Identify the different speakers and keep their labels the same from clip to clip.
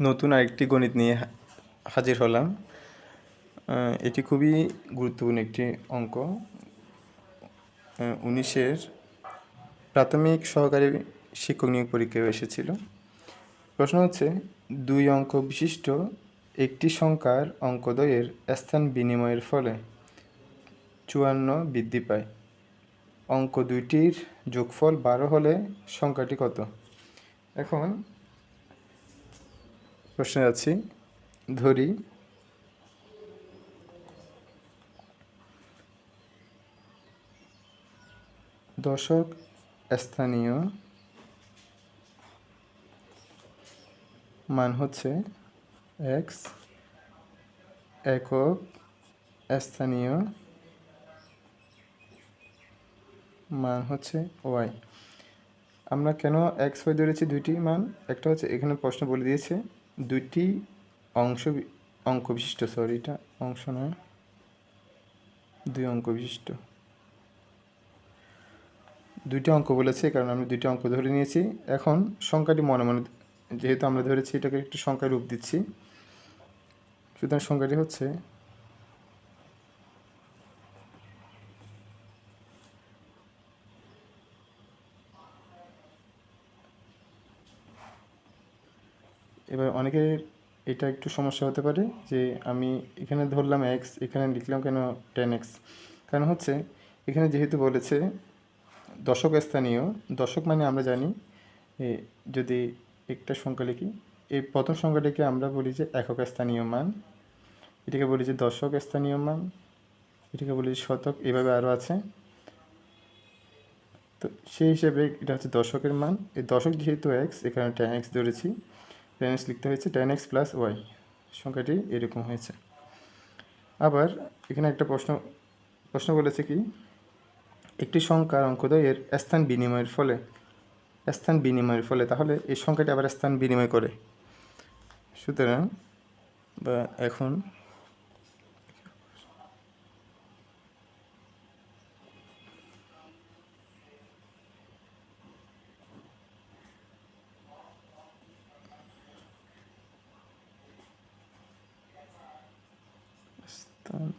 Speaker 1: নতুন আরেকটি গণিত নিয়ে হাজির হলাম। এটি খুবই গুরুত্বপূর্ণ একটি অঙ্ক। উনিশের প্রাথমিক সহকারী শিক্ষক নিয়োগ পরীক্ষায় এসেছিল। প্রশ্ন হচ্ছে, দুই অঙ্ক বিশিষ্ট একটি সংখ্যার অঙ্কদ্বয়ের স্থান বিনিময়ের ফলে চুয়ান্ন বৃদ্ধি পায়। অঙ্ক দুইটির যোগফল বারো হলে সংখ্যাটি কত? এখন প্রশ্নে আছি। ধরি। দশক স্থানীয় মান হচ্ছে এক্স একক স্থানীয় মান হচ্ছে ওয়াই আমরা কেন এক্স ওয়াই ধরেছি দুইটি মান? একটা হচ্ছে এখানে প্রশ্ন বলে দিয়েছে। দুইটি অংশ অঙ্ক বিশিষ্ট সরি এটা অংশ নয়, দুই অঙ্ক বিশিষ্ট। দুইটি অঙ্ক বলেছে, কারণ আমি দুটি অঙ্ক ধরে নিয়েছি। এখন সংখ্যাটি মনে মনে, যেহেতু আমরা ধরেছি, এটাকে একটু সংখ্যায় রূপ দিচ্ছি। সুতরাং সংখ্যাটি হচ্ছে অনেকের এটা একটু সমস্যা হতে পারে যে আমি এখানে ধরলাম এক্স এখানে লিখলাম কেন টেন এক্স কারণ হচ্ছে, এখানে যেহেতু বলেছে দশক স্থানীয়, দশক মানে আমরা জানি যদি একটা সংখ্যা লিখি, এই প্রথম সংখ্যাটাকে আমরা বলি যে একক স্থানীয় মান, এটাকে বলি যে দশক স্থানীয় মান, এটাকে বলি যে শতক, এভাবে আরও আছে। তো সেই হিসেবে এটা হচ্ছে দশকের মান। এই দশক যেহেতু এক্স এখানে টেন এক্স ধরেছি টেন এক্স লিখতে হয়েছে টেন এক্স প্লাস ওয়াই সংখ্যাটি এরকম হয়েছে। আবার এখানে একটা প্রশ্ন প্রশ্ন বলেছে কি, একটি সংখ্যার এর স্থান বিনিময়ের ফলে, স্থান বিনিময়ের ফলে, তাহলে এই সংখ্যাটি আবার স্থান বিনিময় করে। সুতরাং, বা এখন স্থান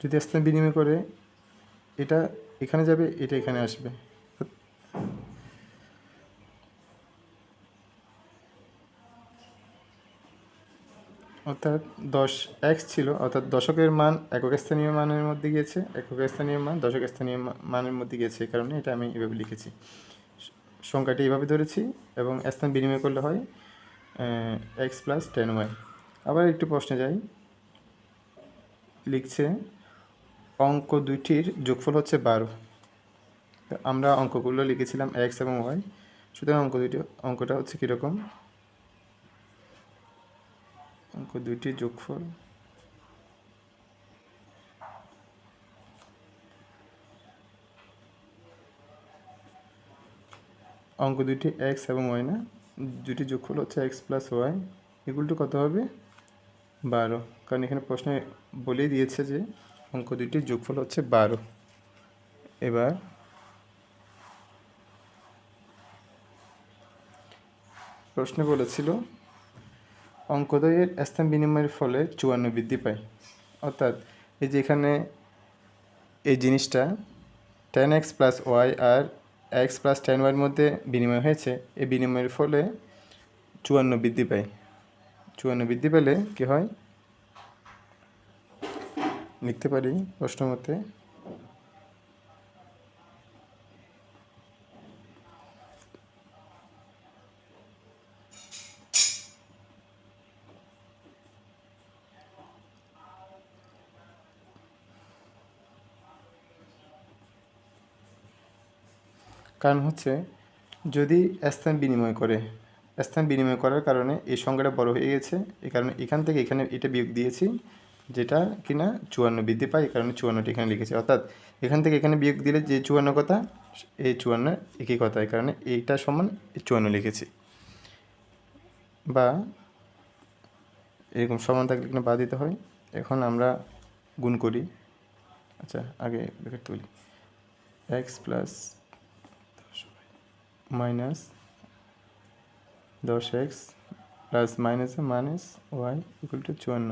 Speaker 1: যদি স্থান বিনিময় করে এটা এখানে যাবে এটা এখানে আসবে। অর্থাৎ দশ এক্স ছিল, অর্থাৎ দশকের মান একক স্থানীয় মানের মধ্যে গিয়েছে, একক স্থানীয় মান দশক স্থানীয় মানের মধ্যে গিয়েছে, এই কারণে এটা আমি এভাবে লিখেছি। সংখ্যাটি এইভাবে ধরেছি এবং স্থান বিনিময় করলে হয় এক্স প্লাস টেন ওয়াই আবার একটু প্রশ্নে যাই। লিখছে, অঙ্ক দুইটির যোগফল হচ্ছে বারো। আমরা অঙ্কগুলো লিখেছিলাম এক্স এবং ওয়াই সুতরাং অঙ্ক দুইটি, অঙ্কটা হচ্ছে কীরকম? অঙ্ক দুইটির যোগফল। অঙ্ক দুইটি এক্স এবং ওয়াই না? দুটি যোগফল হচ্ছে এক্স প্লাস ওয়াই এগুলো কত হবে? বারো। কারণ এখানে প্রশ্নে বলেই দিয়েছে যে অঙ্ক দুইটির যোগফল হচ্ছে বারো। এবার প্রশ্নে বলেছিল অঙ্কদ্বয়ের স্থান বিনিময়ের ফলে চুয়ান্ন বৃদ্ধি পায়। অর্থাৎ এই যে এখানে এই জিনিসটা টেন এক্স প্লাস ওয়াই আর এক্স প্লাস টেন ওয়াইয়ের মধ্যে বিনিময় হয়েছে, এই বিনিময়ের ফলে চুয়ান্ন বৃদ্ধি পায়। চুয়ান্ন বৃদ্ধি পেলে কী হয়? লিখতে পারি প্রশ্ন মতে। কারণ হচ্ছে যদি স্থান বিনিময় করে, স্থান বিনিময় করার কারণে এই সংখ্যাটা বড় হয়ে গেছে। এই কারণে এখান থেকে এখানে এটা বিয়োগ দিয়েছি, যেটা কিনা চুয়ান্ন বৃদ্ধি পায়, এই কারণে চুয়ান্নটি এখানে লিখেছি। অর্থাৎ এখান থেকে এখানে বিয়োগ দিলে যে চুয়ান্ন কথা এই চুয়ান্ন একই কথা, এই কারণে এইটা সমান চুয়ান্ন লিখেছি। বা এরকম সমান থাকলে কিনা বা দিতে হয়। এখন আমরা গুণ করি। আচ্ছা আগে তুলি এক্স প্লাস মাইনাস দশ এক্স প্লাস মাইনাসে মাইনাস ওয়াই ইকুয়াল টু চুয়ান্ন।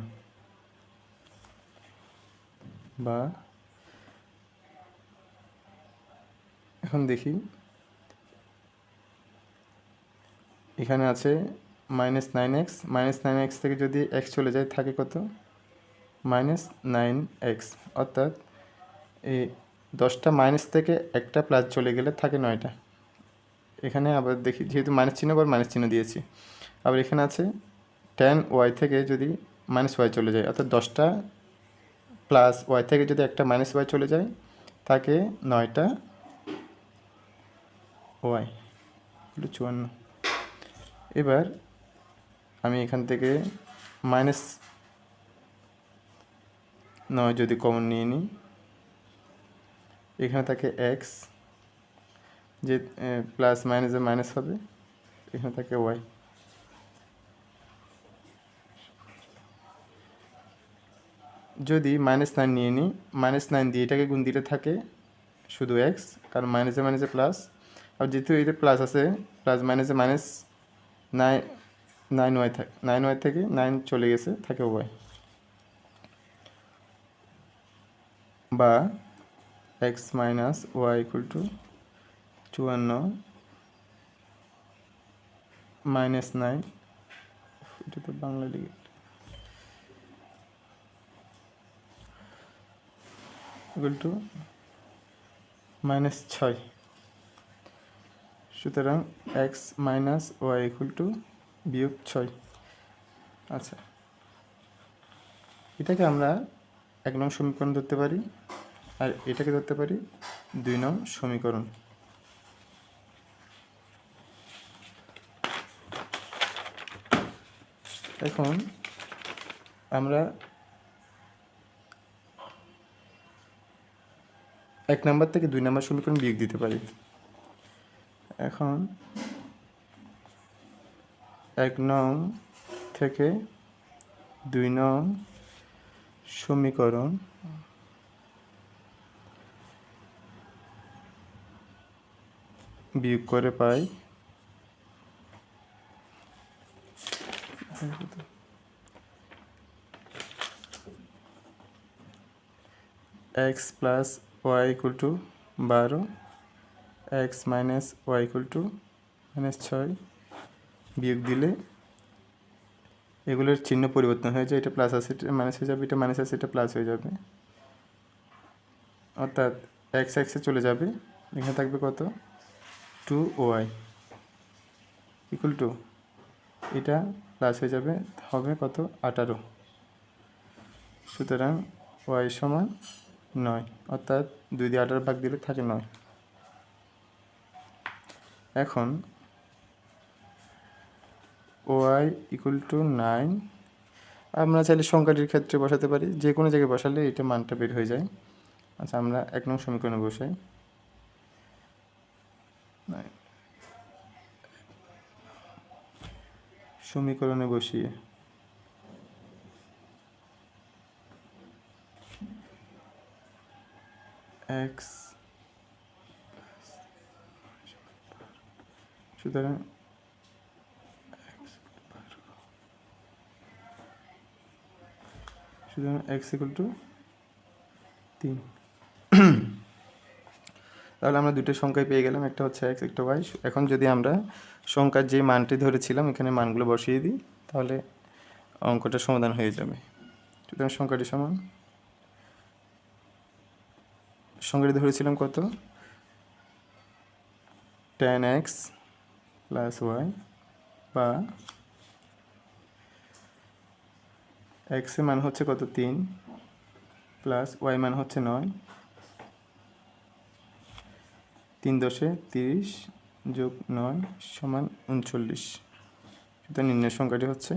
Speaker 1: বা এখন দেখি, এখানে আছে minus nine x. Minus nine x থেকে যদি এক্স চলে যায়, থাকে কত? Minus nine x. অর্থাৎ এই দশটা মাইনাস থেকে একটা প্লাস চলে গেলে থাকে নয়টা। এখানে আবার দেখি, যেহেতু মাইনাস চিহ্ন আবার মাইনাস চিহ্ন দিয়েছি। আবার এখানে আছে টেন ওয়াই থেকে যদি মাইনাস ওয়াই চলে যায়, অর্থাৎ দশটা প্লাস ওয়াই থেকে যদি একটা মাইনাস ওয়াই চলে যায়, তাকে নয়টা ওয়াই চুয়ান্ন। এবার আমি এখান থেকে মাইনাস নয় যদি কমন নিয়ে নিই, এখানে থাকে এক্স যে প্লাস মাইনাসে মাইনাস হবে, এখানে থাকে ওয়াই যদি মাইনাস নাইন নিয়ে নিই মাইনাস নাইন দিয়ে এটাকে গুণ দিতে থাকে শুধু এক্স কারণ মাইনাসে মাইনাসে প্লাস আর যেহেতু এটা প্লাস আছে প্লাস মাইনাসে মাইনাস নাইন নাইন ওয়াই থাকে নাইন ওয়াই থেকে নাইন চলে গেছে, থাকে ওয়াই বা x minus y equal to চুয়ান্ন মাইনাস নাইন। এটা তো বাংলা লিখে ইকুয়াল টু মাইনাস ছয়। সুতরাং x minus y equal to বিয়োগ ছয়। আচ্ছা। এটাকে আমরা এক নং সমীকরণ ধরতে পারি, আর এটাকে ধরতে পারি দুই নং সমীকরণ। এখন আমরা এক নাম্বার থেকে দুই নাম্বার সমীকরণ বিয়োগ দিতে পারি। এখন এক নং থেকে দুই নং সমীকরণ বিয়োগ করে পাই x plus y equal to বারো x minus y equal to minus ছয় বিয়োগ দিলে এগুলোর চিহ্ন পরিবর্তন হয়ে যায়। এটা প্লাস আছে, এটা মাইনাস হয়ে যাবে, এটা মাইনাস আছে, এটা প্লাস হয়ে যাবে। অর্থাৎ এক্স এক্সে চলে যাবে, এখানে থাকবে কত? টু ওয়াই ইকুয়াল টু এটা প্লাস হয়ে যাবে, হবে কত? আঠারো। সুতরাং ওয়াই সমান নয়, অর্থাৎ দুই দিয়ে আঠারো ভাগ দিলে থাকে নয়। এখন ওয়াই ইকুয়াল টু নাইন আমরা চাইলে সংখ্যাটির ক্ষেত্রে বসাতে পারি, যে কোনো জায়গায় বসালে এটা মানটা বের হয়ে যায়। আচ্ছা আমরা এক নং সমীকরণে বসাই। সমীকরণে বসিয়ে। এক্স সুতরাং সুতরাং এক্স ইকুয়াল টু তিন। তাহলে আমরা দুটো সংখ্যায় পেয়ে গেলাম, একটা হচ্ছে এক্স একটা ওয়াই এখন যদি আমরা সংখ্যার যে মানটি ধরেছিলাম, এখানে মানগুলো বসিয়ে দিই, তাহলে অঙ্কটা সমাধান হয়ে যাবে। সুতরাং সংখ্যাটি সমান। সংখ্যাটি ধরেছিলাম কত? টেন এক্স প্লাস ওয়াই বা এক্সের মান হচ্ছে কত? তিন প্লাস ওয়াই মান হচ্ছে নয়। তিন দশে তিরিশ যোগ নয় সমান উনচল্লিশ। সুতরাং নির্ণয় সংখ্যাটি হচ্ছে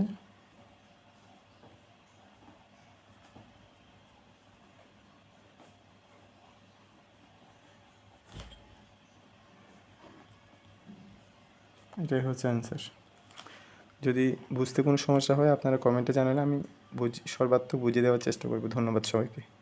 Speaker 1: এটাই হচ্ছে অ্যান্সার যদি বুঝতে কোনো সমস্যা হয় আপনারা কমেন্টে জানালে আমি বুঝ, সর্বাত্মক বুঝিয়ে দেওয়ার চেষ্টা করব। ধন্যবাদ সবাইকে।